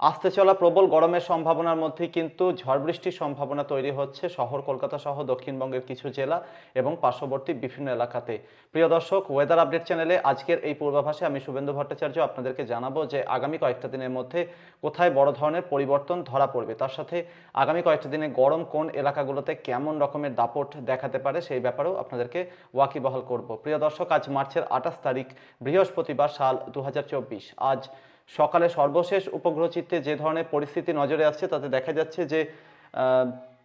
আসতে চলা প্রবল গরমের সম্ভাবনার মধ্যেই কিন্তু ঝড় বৃষ্টির সম্ভাবনা তৈরি হচ্ছে শহর কলকাতা সহ দক্ষিণবঙ্গের কিছু জেলা এবং পার্শ্ববর্তী বিভিন্ন এলাকাতে। প্রিয় দর্শক ওয়েদার আপডেট চ্যানেলে আজকের এই পূর্বাভাসে আমি শুভেন্দু ভট্টাচার্য আপনাদেরকে জানাব যে আগামী কয়েকটা দিনের মধ্যে কোথায় বড় ধরনের পরিবর্তন ধরা পড়বে। তার সাথে আগামী কয়েকটা দিনে গরম কোন এলাকাগুলোতে কেমন রকমের দাপট দেখাতে পারে সেই ব্যাপারেও আপনাদেরকে ওয়াকিবহাল করব। প্রিয় দর্শক, আজ মার্চের আঠাশ তারিখ, বৃহস্পতিবার সাল দু হাজার চব্বিশ। আজ সকালে সর্বশেষ উপগ্রহ চিত্রে যে ধরনের পরিস্থিতি নজরে আসছে, তাতে দেখা যাচ্ছে যে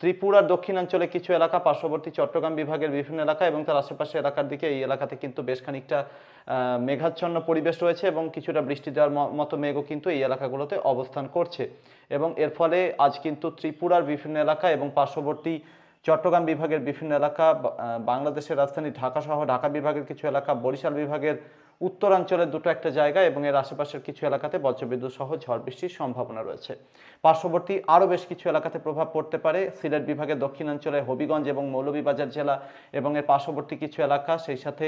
ত্রিপুরার দক্ষিণাঞ্চলে কিছু এলাকা, পার্শ্ববর্তী চট্টগ্রাম বিভাগের বিভিন্ন এলাকা এবং তার আশেপাশে এলাকার দিকে এই এলাকাতে কিন্তু বেশ খানিকটা মেঘাচ্ছন্ন পরিবেশ রয়েছে এবং কিছুটা বৃষ্টি দেওয়ার মতো মেঘও কিন্তু এই এলাকাগুলোতে অবস্থান করছে। এবং এর ফলে আজ কিন্তু ত্রিপুরার বিভিন্ন এলাকা এবং পার্শ্ববর্তী চট্টগ্রাম বিভাগের বিভিন্ন এলাকা বাংলাদেশের রাজধানী ঢাকা সহ ঢাকা বিভাগের কিছু এলাকা, বরিশাল বিভাগের উত্তরাঞ্চলের দুটো একটা জায়গা এবং এর আশেপাশের কিছু এলাকাতে বজ্রবিদ্যুৎ সহ ঝড় বৃষ্টির সম্ভাবনা রয়েছে। পার্শ্ববর্তী আরও বেশ কিছু এলাকাতে প্রভাব পড়তে পারে। সিলেট বিভাগের দক্ষিণাঞ্চলে হবিগঞ্জ এবং মৌলভীবাজার জেলা এবং এর পার্শ্ববর্তী কিছু এলাকা, সেই সাথে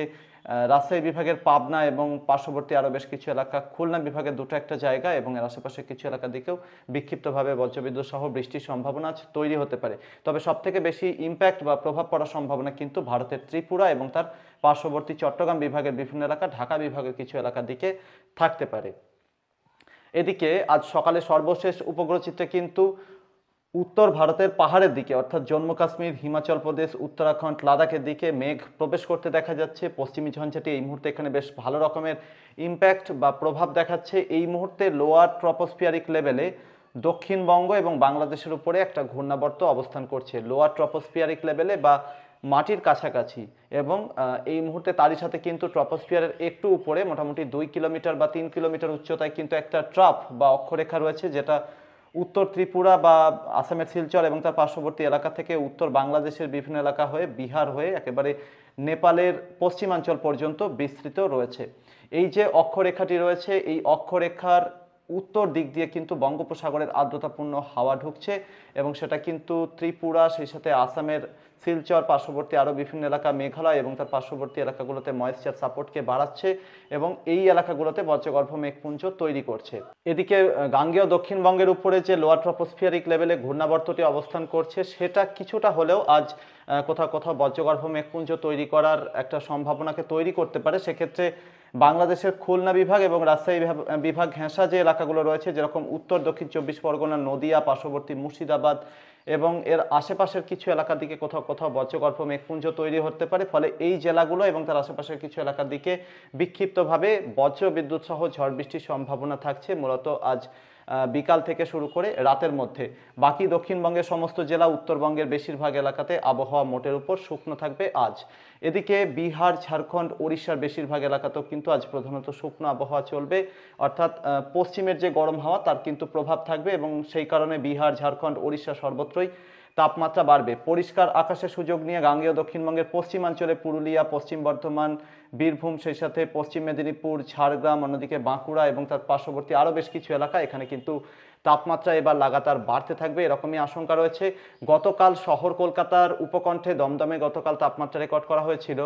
রাজশাহী বিভাগের পাবনা এবং পার্শ্ববর্তী আরও বেশ কিছু এলাকা, খুলনা বিভাগের দুটো একটা জায়গা এবং এর আশেপাশে কিছু এলাকা দিকেও বিক্ষিপ্তভাবে বজ্রবিদ্যুৎ সহ বৃষ্টির সম্ভাবনা তৈরি হতে পারে। তবে সবথেকে বেশি ইম্প্যাক্ট বা প্রভাব পড়ার সম্ভাবনা কিন্তু ভারতের ত্রিপুরা এবং তার পার্শ্ববর্তী চট্টগ্রাম বিভাগের বিভিন্ন এলাকা, ঢাকা বিভাগের কিছু এলাকার দিকে থাকতে পারে। এদিকে আজ সকালে সর্বশেষ উপগ্রহ চিত্রে কিন্তু উত্তর ভারতের পাহাড়ের দিকে, অর্থাৎ জম্মু কাশ্মীর, হিমাচল প্রদেশ, উত্তরাখণ্ড, লাদাখের দিকে মেঘ প্রবেশ করতে দেখা যাচ্ছে। পশ্চিমী ঝঞ্ঝাটি এই মুহূর্তে এখানে বেশ ভালো রকমের ইম্প্যাক্ট বা প্রভাব দেখাচ্ছে। এই মুহূর্তে লোয়ার ট্রপোস্ফিয়ারিক লেভেলে দক্ষিণবঙ্গ এবং বাংলাদেশের উপরে একটা ঘূর্ণাবর্ত অবস্থান করছে। লোয়ার ট্রপোস্ফিয়ারিক লেভেলে বা মাটির কাছাকাছি এবং এই মুহূর্তে তারই সাথে কিন্তু ট্রপোস্ফিয়ারের একটু উপরে, মোটামুটি দুই কিলোমিটার বা তিন কিলোমিটার উচ্চতায় কিন্তু একটা ট্রাপ বা অক্ষরেখা রয়েছে, যেটা উত্তর ত্রিপুরা বা আসামের শিলচর এবং তার পার্শ্ববর্তী এলাকা থেকে উত্তর বাংলাদেশের বিভিন্ন এলাকা হয়ে, বিহার হয়ে, একেবারে নেপালের পশ্চিমাঞ্চল পর্যন্ত বিস্তৃত রয়েছে। এই যে অক্ষরেখাটি রয়েছে, এই অক্ষরেখার উত্তর দিক দিয়ে কিন্তু বঙ্গোপসাগরের আর্দ্রতাপূর্ণ হাওয়া ঢুকছে এবং সেটা কিন্তু ত্রিপুরা, সেই সাথে আসামের শিলচর পার্শ্ববর্তী আরও বিভিন্ন এলাকা মেঘালয় এবং তার পার্শ্ববর্তী এলাকাগুলোতে ময়েশ্চার সাপোর্টকে বাড়াচ্ছে এবং এই এলাকাগুলোতে বজ্রগর্ভ মেঘপুঞ্জ তৈরি করছে। এদিকে গাঙ্গেয় দক্ষিণবঙ্গের উপরে যে লোয়ার ট্রপোস্ফিয়ারিক লেভেলে ঘূর্ণাবর্তটি অবস্থান করছে, সেটা কিছুটা হলেও আজ কোথাও কোথাও বজ্রগর্ভ মেঘপুঞ্জ তৈরি করার একটা সম্ভাবনাকে তৈরি করতে পারে। সেক্ষেত্রে বাংলাদেশের খুলনা বিভাগ এবং রাজশাহী বিভাগ ঘেঁষা যে এলাকাগুলো রয়েছে, যেরকম উত্তর, দক্ষিণ চব্বিশ পরগনা, নদিয়া, পার্শ্ববর্তী মুর্শিদাবাদ এবং এর আশেপাশের কিছু এলাকার দিকে কোথাও কোথাও বজ্রগর্ভ মেঘপুঞ্জ তৈরি হতে পারে। ফলে এই জেলাগুলো এবং তার আশেপাশের কিছু এলাকার দিকে বিক্ষিপ্তভাবে বজ্র বিদ্যুৎ সহ ঝড় বৃষ্টির সম্ভাবনা থাকছে। মূলত আজ বিকাল থেকে শুরু করে রাতের মধ্যে। বাকি দক্ষিণবঙ্গের সমস্ত জেলা, উত্তরবঙ্গের বেশিরভাগ এলাকাতে আবহাওয়া মোটের উপর শুকনো থাকবে আজ। এদিকে বিহার, ঝাড়খণ্ড, ওড়িশার বেশিরভাগ এলাকাতেও কিন্তু আজ প্রধানত শুকনো আবহাওয়া চলবে। অর্থাৎ পশ্চিমের যে গরম হাওয়া, তার কিন্তু প্রভাব থাকবে এবং সেই কারণে বিহার, ঝাড়খণ্ড, ওড়িশা সর্বত্রই তাপমাত্রা বাড়বে। পরিষ্কার আকাশের সুযোগ নিয়ে গাঙ্গেয় দক্ষিণবঙ্গের পশ্চিমাঞ্চলে পুরুলিয়া, পশ্চিম বর্ধমান, বীরভূম, সেই সাথে পশ্চিম মেদিনীপুর, ঝাড়গ্রাম, অন্যদিকে বাঁকুড়া এবং তার পার্শ্ববর্তী আরও বেশ কিছু এলাকা, এখানে কিন্তু তাপমাত্রা এবার লাগাতার বাড়তে থাকবে, এরকমই আশঙ্কা রয়েছে। গতকাল শহর কলকাতার উপকণ্ঠে দমদমে গতকাল তাপমাত্রা রেকর্ড করা হয়েছিল।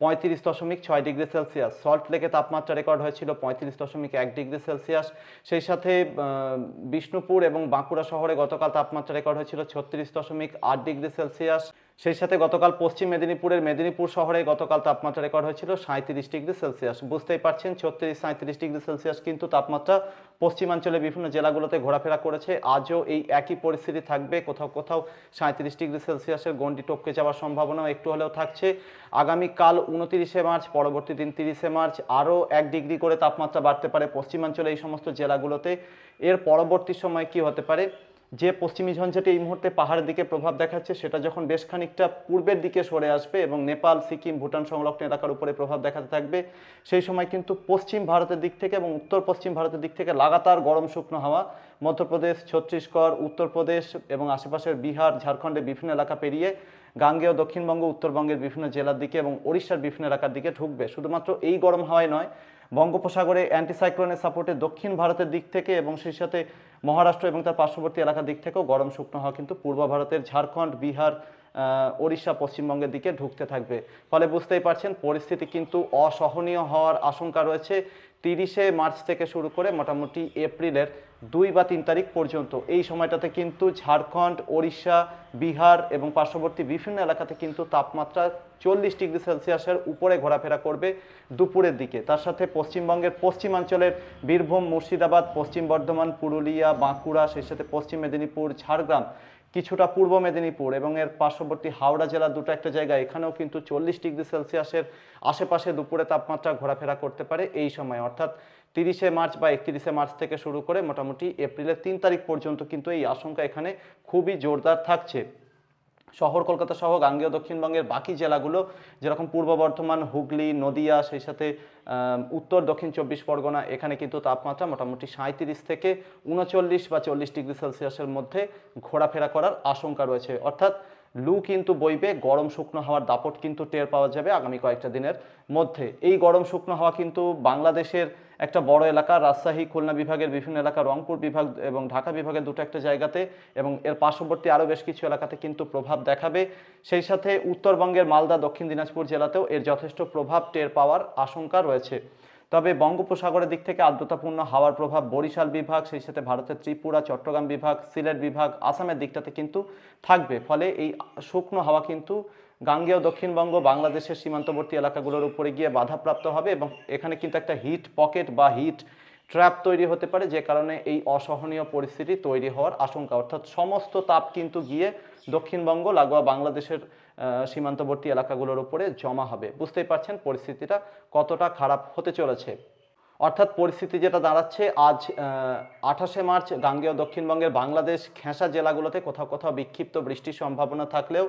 পঁয়ত্রিশ দশমিক ছয় ডিগ্রি সেলসিয়াস। সল্ট লেকে তাপমাত্রা রেকর্ড হয়েছিল পঁয়ত্রিশ দশমিক এক ডিগ্রি সেলসিয়াস। সেই সাথে বিষ্ণুপুর এবং বাঁকুড়া শহরে গতকাল তাপমাত্রা রেকর্ড হয়েছিল ছত্রিশ দশমিক আট ডিগ্রি সেলসিয়াস। সেই সাথে গতকাল পশ্চিম মেদিনীপুরের মেদিনীপুর শহরে গতকাল তাপমাত্রা রেকর্ড হয়েছিল সাঁত্রিশ ডিগ্রি সেলসিয়াস। বুঝতেই পারছেন, ছত্রিশ সাঁত্রিশ ডিগ্রি সেলসিয়াস কিন্তু তাপমাত্রা পশ্চিমাঞ্চলে বিভিন্ন জেলাগুলোতে ঘোরাফেরা করেছে। আজও এই একই পরিস্থিতি থাকবে। কোথাও কোথাও সাঁত্রিশ ডিগ্রি সেলসিয়াসের গণ্ডি টপকে যাওয়ার সম্ভাবনাও একটু হলেও থাকছে। আগামীকাল উনতিরিশে মার্চ, পরবর্তী দিন তিরিশে মার্চ, আরও এক ডিগ্রি করে তাপমাত্রা বাড়তে পারে পশ্চিমাঞ্চলে এই সমস্ত জেলাগুলোতে। এর পরবর্তী সময় কি হতে পারে? যে পশ্চিমী ঝঞ্ঝাটি এই মুহূর্তে পাহাড়ের দিকে প্রভাব দেখাচ্ছে, সেটা যখন বেশ খানিকটা পূর্বের দিকে সরে আসবে এবং নেপাল, সিকিম, ভুটান সংলগ্ন এলাকার উপরে প্রভাব দেখাতে থাকবে, সেই সময় কিন্তু পশ্চিম ভারতের দিক থেকে এবং উত্তর পশ্চিম ভারতের দিক থেকে লাগাতার গরম শুকনো হাওয়া মধ্যপ্রদেশ, ছত্তিশগড়, উত্তরপ্রদেশ এবং আশেপাশের বিহার, ঝাড়খণ্ডের বিভিন্ন এলাকা পেরিয়ে গাঙ্গেয়, দক্ষিণবঙ্গ, উত্তরবঙ্গের বিভিন্ন জেলার দিকে এবং ওড়িশার বিভিন্ন এলাকার দিকে ঢুকবে। শুধুমাত্র এই গরম হাওয়ায় নয় বঙ্গোপসাগরে অ্যান্টিসাইক্লোনের সাপোর্টে দক্ষিণ ভারতের দিক থেকে এবং সেই সাথে মহারাষ্ট্র এবং তার পার্শ্ববর্তী এলাকার দিক থেকেও গরম শুকনো হওয়া, কিন্তু পূর্ব ভারতের ঝাড়খণ্ড, বিহার ওড়িশা পশ্চিমবঙ্গের দিকে ঢুকতে থাকবে। ফলে বুঝতেই পারছেন, পরিস্থিতি কিন্তু অসহনীয় হওয়ার আশঙ্কা রয়েছে। তিরিশে মার্চ থেকে শুরু করে মোটামুটি এপ্রিলের দুই বা তিন তারিখ পর্যন্ত। এই সময়টাতে কিন্তু ঝাড়খণ্ড, ওড়িশা, বিহার এবং পার্শ্ববর্তী বিভিন্ন এলাকাতে কিন্তু তাপমাত্রা চল্লিশ ডিগ্রি সেলসিয়াসের উপরে ঘোরাফেরা করবে দুপুরের দিকে। তার সাথে পশ্চিমবঙ্গের পশ্চিমাঞ্চলের বীরভূম, মুর্শিদাবাদ, পশ্চিম বর্ধমান, পুরুলিয়া, বাঁকুড়া, সেই সাথে পশ্চিম মেদিনীপুর, ঝাড়গ্রাম কিছুটা পূর্ব মেদিনীপুর এবং এর পার্শ্ববর্তী হাওড়া জেলার দুটো একটা জায়গা, এখানেও কিন্তু চল্লিশ ডিগ্রি সেলসিয়াসের আশেপাশে দুপুরে তাপমাত্রা ঘোরাফেরা করতে পারে এই সময়। অর্থাৎ তিরিশে মার্চ বা একত্রিশে মার্চ থেকে শুরু করে মোটামুটি এপ্রিলের তিন তারিখ পর্যন্ত কিন্তু এই আশঙ্কা এখানে খুবই জোরদার থাকছে। শহর, কলকাতা সহ গাঙ্গেয় দক্ষিণবঙ্গের বাকি জেলাগুলো, যেরকম পূর্ব বর্ধমান, হুগলি, নদিয়া, সেই সাথে উত্তর, দক্ষিণ চব্বিশ পরগনা, এখানে কিন্তু তাপমাত্রা মোটামুটি সাঁত্রিশ থেকে উনচল্লিশ বা চল্লিশ ডিগ্রি সেলসিয়াসের মধ্যে ঘোরাফেরা করার আশঙ্কা রয়েছে। অর্থাৎ লু কিন্তু বইবে, গরম শুকনো হওয়ার দাপট কিন্তু টের পাওয়া যাবে আগামী কয়েকটা দিনের মধ্যে। এই গরম শুকনো হাওয়া কিন্তু বাংলাদেশের একটা বড় এলাকা, রাজশাহী, খুলনা বিভাগের বিভিন্ন এলাকা, রংপুর বিভাগ এবং ঢাকা বিভাগের দুটো একটা জায়গাতে এবং এর পার্শ্ববর্তী আরও বেশ কিছু এলাকাতে কিন্তু প্রভাব দেখাবে। সেই সাথে উত্তরবঙ্গের মালদা, দক্ষিণ দিনাজপুর জেলাতেও এর যথেষ্ট প্রভাব টের পাওয়ার আশঙ্কা রয়েছে। তবে বঙ্গোপসাগরের দিক থেকে আর্দ্রতাপূর্ণ হাওয়ার প্রভাব বরিশাল বিভাগ, সেই সাথে ভারতের ত্রিপুরা, চট্টগ্রাম বিভাগ, সিলেট বিভাগ, আসামের দিকটাতে কিন্তু থাকবে। ফলে এই শুকনো হাওয়া কিন্তু গাঙ্গেয় দক্ষিণবঙ্গ, বাংলাদেশের সীমান্তবর্তী এলাকাগুলোর উপরে গিয়ে বাধাপ্রাপ্ত হবে এবং এখানে কিন্তু একটা হিট পকেট বা হিট ট্র্যাপ তৈরি হতে পারে, যে কারণে এই অসহনীয় পরিস্থিতি তৈরি হওয়ার আশঙ্কা। অর্থাৎ সমস্ত তাপ কিন্তু গিয়ে দক্ষিণবঙ্গ, লাগোয়া বাংলাদেশের সীমান্তবর্তী এলাকাগুলোর উপরে জমা হবে। বুঝতেই পারছেন পরিস্থিতিটা কতটা খারাপ হতে চলেছে। অর্থাৎ পরিস্থিতি যেটা দাঁড়াচ্ছে, আজ আঠাশে মার্চ, গাঙ্গেয় দক্ষিণবঙ্গের বাংলাদেশ খেঁসা জেলাগুলোতে কোথাও কোথাও বিক্ষিপ্ত বৃষ্টির সম্ভাবনা থাকলেও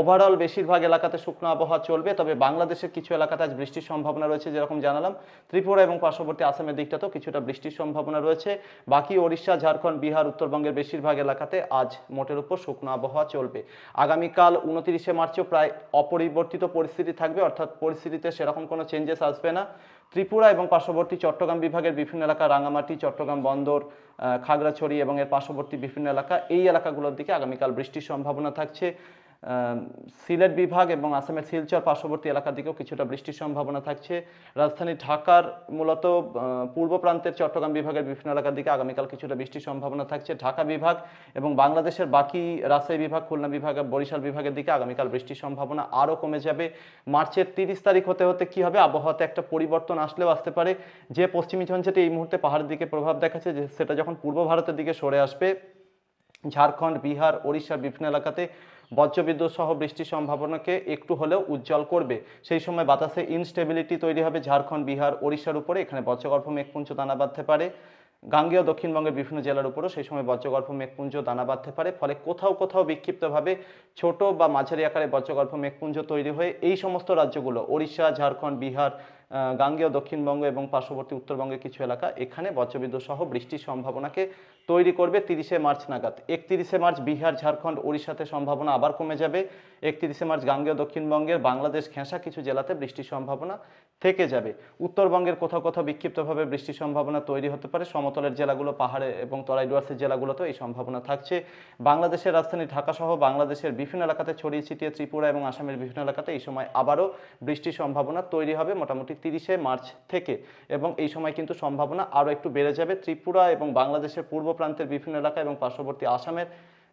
ওভারঅল বেশিরভাগ এলাকাতে শুকনো আবহাওয়া চলবে। তবে বাংলাদেশের কিছু এলাকাতে আজ বৃষ্টির সম্ভাবনা রয়েছে, যেরকম জানালাম। ত্রিপুরা এবং পার্শ্ববর্তী আসামের দিকটাতেও কিছুটা বৃষ্টির সম্ভাবনা রয়েছে। বাকি ওড়িশা, ঝাড়খণ্ড, বিহার, উত্তরবঙ্গের বেশিরভাগ এলাকাতে আজ মোটের উপর শুকনো আবহাওয়া চলবে। আগামীকাল উনতিরিশে মার্চও প্রায় অপরিবর্তিত পরিস্থিতি থাকবে, অর্থাৎ পরিস্থিতিতে সেরকম কোনো চেঞ্জেস আসবে না। ত্রিপুরা এবং পার্শ্ববর্তী চট্টগ্রাম বিভাগের বিভিন্ন এলাকা রাঙামাটি চট্টগ্রাম বন্দর খাগড়াছড়ি এবং এর পার্শ্ববর্তী বিভিন্ন এলাকা, এই এলাকাগুলোর দিকে আগামীকাল বৃষ্টির সম্ভাবনা থাকছে। সিলেট বিভাগ এবং আসামের শিলচর পার্শ্ববর্তী এলাকার দিকেও কিছুটা বৃষ্টির সম্ভাবনা থাকছে। রাজধানী ঢাকার মূলত পূর্ব প্রান্তের চট্টগ্রাম বিভাগের বিভিন্ন এলাকার দিকে আগামীকাল কিছুটা বৃষ্টির সম্ভাবনা থাকছে। ঢাকা বিভাগ এবং বাংলাদেশের বাকি রাজশাহী বিভাগ, খুলনা বিভাগ বরিশাল বিভাগের দিকে আগামীকাল বৃষ্টির সম্ভাবনা আরও কমে যাবে। মার্চের তিরিশ তারিখ হতে হতে কি হবে? আবহাওয়াতে একটা পরিবর্তন আসলেও আসতে পারে। যে পশ্চিমী ঝঞ্ঝাটি এই মুহূর্তে পাহাড়ের দিকে প্রভাব দেখাচ্ছে সেটা যখন পূর্ব ভারতের দিকে সরে আসবে, ঝাড়খণ্ড, বিহার, ওড়িশার বিভিন্ন এলাকাতে বজ্রবিদ্যুৎ সহ বৃষ্টির সম্ভাবনাকে একটু হলেও উজ্জ্বল করবে। সেই সময় বাতাসে ইনস্টেবিলিটি তৈরি হবে ঝাড়খণ্ড, বিহার, ওড়িশার উপরে। এখানে বজ্রগর্ভ মেঘপুঞ্জ, দানা বাঁধতে পারে। গাঙ্গেয় দক্ষিণবঙ্গের বিভিন্ন জেলার উপরও সেই সময় বজ্রগর্ভ মেঘপুঞ্জ, দানা বাঁধতে পারে। ফলে কোথাও কোথাও বিক্ষিপ্তভাবে ছোট বা মাঝারি আকারে বজ্রগর্ভ মেঘপুঞ্জ তৈরি হয়ে এই সমস্ত রাজ্যগুলো, ওড়িশা, ঝাড়খণ্ড, বিহার গাঙ্গেয়, দক্ষিণবঙ্গ এবং পার্শ্ববর্তী উত্তরবঙ্গের কিছু এলাকা। এখানে বজ্রবিদ্যুৎ সহ বৃষ্টির সম্ভাবনাকে তৈরি করবে তিরিশে মার্চ নাগাদ। একত্রিশে মার্চ বিহার, ঝাড়খণ্ড, ওড়িশাতে সম্ভাবনা আবার কমে যাবে। একত্রিশে মার্চ গাঙ্গেয়, দক্ষিণবঙ্গের বাংলাদেশ ঘেঁষা কিছু জেলাতে বৃষ্টির সম্ভাবনা থেকে যাবে। উত্তরবঙ্গের কোথাও কোথাও বিক্ষিপ্তভাবে বৃষ্টির সম্ভাবনা তৈরি হতে পারে। সমতলের জেলাগুলো, পাহাড়ে এবং তরাই ডুয়ার্সের জেলাগুলোতেও এই সম্ভাবনা থাকছে। বাংলাদেশের রাজধানী ঢাকা সহ বাংলাদেশের বিভিন্ন এলাকাতে ছড়িয়ে ছিটিয়ে ত্রিপুরা এবং আসামের বিভিন্ন এলাকাতে এই সময় আবারও বৃষ্টির সম্ভাবনা তৈরি হবে। মোটামুটি তিরিশে মার্চ থেকে। এবং এই সময় কিন্তু সম্ভাবনা আরও একটু বেড়ে যাবে। ত্রিপুরা এবং বাংলাদেশের পূর্ব প্রান্তের বিভিন্ন এলাকা এবং পার্শ্ববর্তী আসামের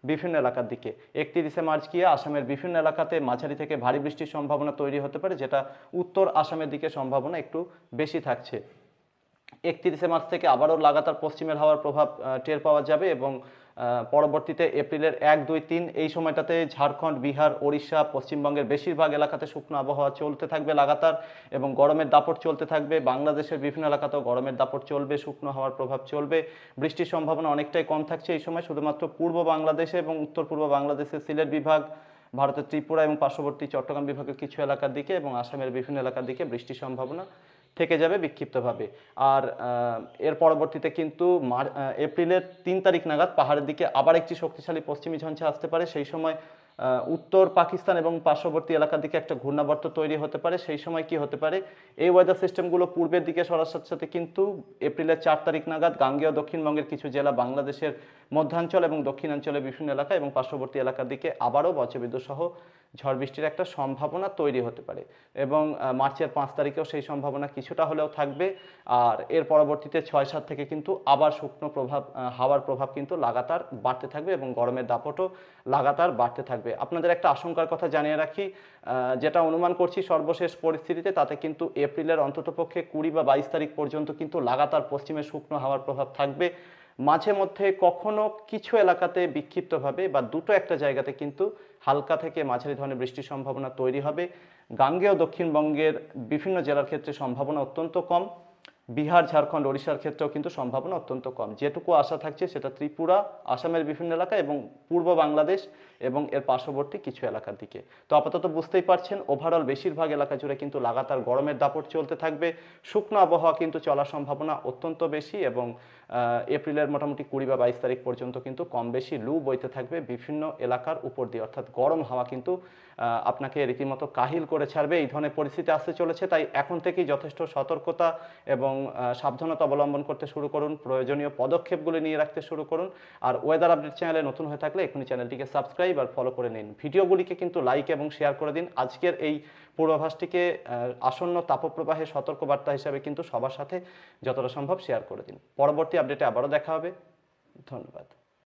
বিভিন্ন এলাকার দিকে। একত্রিশে মার্চ গিয়ে আসামের বিভিন্ন এলাকাতে মাঝারি থেকে ভারী বৃষ্টির সম্ভাবনা তৈরি হতে পারে, যেটা উত্তর আসামের দিকে সম্ভাবনা একটু বেশি থাকছে। একত্রিশে মার্চ থেকে আবারও লাগাতার পশ্চিমের হাওয়ার প্রভাব টের পাওয়া যাবে এবং পরবর্তীতে এপ্রিলের এক, দুই, তিন এই সময়টাতে ঝাড়খণ্ড, বিহার, ওড়িশা, পশ্চিমবঙ্গের বেশিরভাগ এলাকাতে শুকনো আবহাওয়া চলতে থাকবে লাগাতার এবং গরমের দাপট চলতে থাকবে। বাংলাদেশের বিভিন্ন এলাকাতেও গরমের দাপট চলবে, শুকনো হাওয়ার প্রভাব চলবে। বৃষ্টির সম্ভাবনা অনেকটাই কম থাকছে এই সময়। শুধুমাত্র পূর্ব বাংলাদেশে এবং উত্তর পূর্ব বাংলাদেশের সিলেট বিভাগ, ভারতের ত্রিপুরা এবং পার্শ্ববর্তী চট্টগ্রাম বিভাগের কিছু এলাকার দিকে এবং আসামের বিভিন্ন এলাকার দিকে বৃষ্টির সম্ভাবনা থেকে যাবে বিক্ষিপ্তভাবে। আর এর পরবর্তীতে কিন্তু এপ্রিলের তিন তারিখ নাগাদ পাহাড়ের দিকে আবার একটি শক্তিশালী পশ্চিমী ঝঞ্ঝা আসতে পারে। সেই সময় উত্তর পাকিস্তান এবং পার্শ্ববর্তী এলাকার দিকে একটা ঘূর্ণাবর্ত তৈরি হতে পারে। সেই সময় কি হতে পারে? এই ওয়েদার সিস্টেমগুলো পূর্বের দিকে সরার সাথে সাথে কিন্তু এপ্রিলের চার তারিখ নাগাদ গাঙ্গেয় দক্ষিণবঙ্গের কিছু জেলা বাংলাদেশের মধ্যাঞ্চল এবং দক্ষিণাঞ্চলের বিভিন্ন এলাকা এবং পার্শ্ববর্তী এলাকার দিকে আবারও বজ্রবিদ্যুৎ সহ ঝড় বৃষ্টির একটা সম্ভাবনা তৈরি হতে পারে এবং মার্চের পাঁচ তারিখেও সেই সম্ভাবনা কিছুটা হলেও থাকবে। আর এর পরবর্তীতে ছয় সাত থেকে কিন্তু আবার শুকনো প্রভাব হাওয়ার প্রভাব কিন্তু লাগাতার বাড়তে থাকবে এবং গরমের দাপটও লাগাতার বাড়তে থাকবে। আপনাদের একটা আশঙ্কার কথা জানিয়ে রাখি যেটা অনুমান করছি সর্বশেষ পরিস্থিতিতে, তাতে কিন্তু এপ্রিলের অন্ততপক্ষে কুড়ি বা বাইশ তারিখ পর্যন্ত কিন্তু লাগাতার পশ্চিমে শুকনো হাওয়ার প্রভাব থাকবে। মাঝে মধ্যে কখনো কিছু এলাকাতে বিক্ষিপ্তভাবে বা দুটো একটা জায়গাতে কিন্তু হালকা থেকে মাঝারি ধরনের বৃষ্টির সম্ভাবনা তৈরি হবে। গাঙ্গেয় দক্ষিণবঙ্গের বিভিন্ন জেলার ক্ষেত্রে সম্ভাবনা অত্যন্ত কম। বিহার, ঝাড়খণ্ড, ওড়িশার ক্ষেত্রেও কিন্তু সম্ভাবনা অত্যন্ত কম। যেটুকু আশা থাকছে সেটা ত্রিপুরা, আসামের বিভিন্ন এলাকা এবং পূর্ব বাংলাদেশ এবং এর পার্শ্ববর্তী কিছু এলাকার দিকে। তো আপাতত বুঝতেই পারছেন ওভারঅল বেশিরভাগ এলাকা জুড়ে কিন্তু লাগাতার গরমের দাপট চলতে থাকবে। শুকনো আবহাওয়া কিন্তু চলার সম্ভাবনা অত্যন্ত বেশি এবং এপ্রিলের মোটামুটি কুড়ি বা বাইশ তারিখ পর্যন্ত কিন্তু কম বেশি লু বইতে থাকবে বিভিন্ন এলাকার উপর দিয়ে। অর্থাৎ গরম হাওয়া কিন্তু আপনাকে রীতিমতো কাহিল করে ছাড়বে। এই ধরনের পরিস্থিতি আসতে চলেছে, তাই এখন থেকেই যথেষ্ট সতর্কতা এবং সাবধানতা অবলম্বন করতে শুরু করুন, প্রয়োজনীয় পদক্ষেপগুলি নিয়ে রাখতে শুরু করুন। আর ওয়েদার আপডেট চ্যানেলে নতুন হয়ে থাকলে এখনই চ্যানেলটিকে সাবস্ক্রাইব আর ফলো করে নিন। ভিডিওগুলিকে কিন্তু লাইক এবং শেয়ার করে দিন। আজকের এই পূর্বাভাসটিকে আসন্ন তাপপ্রবাহে সতর্কবার্তা হিসাবে কিন্তু সবার সাথে যতটা সম্ভব শেয়ার করে দিন। পরবর্তী আপডেটে আবারও দেখা হবে। ধন্যবাদ।